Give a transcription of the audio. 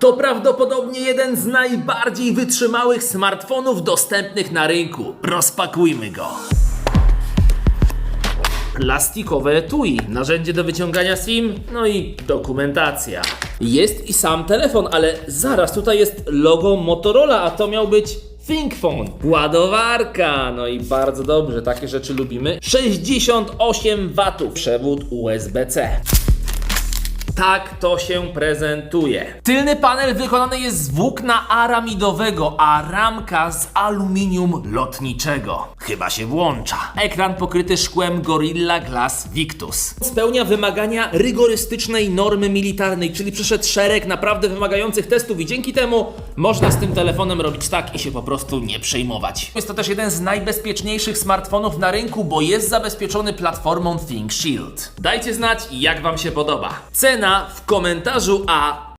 To prawdopodobnie jeden z najbardziej wytrzymałych smartfonów dostępnych na rynku. Rozpakujmy go. Plastikowe etui, narzędzie do wyciągania SIM, no i dokumentacja. Jest i sam telefon, ale zaraz tutaj jest logo Motorola, a to miał być ThinkPhone. Ładowarka, no i bardzo dobrze, takie rzeczy lubimy. 68 W, przewód USB-C. Tak to się prezentuje. Tylny panel wykonany jest z włókna aramidowego, a ramka z aluminium lotniczego. Chyba się włącza. Ekran pokryty szkłem Gorilla Glass Victus. Spełnia wymagania rygorystycznej normy militarnej, czyli przeszedł szereg naprawdę wymagających testów i dzięki temu można z tym telefonem robić tak i się po prostu nie przejmować. Jest to też jeden z najbezpieczniejszych smartfonów na rynku, bo jest zabezpieczony platformą ThinkShield. Dajcie znać, jak Wam się podoba. Cena w komentarzu, a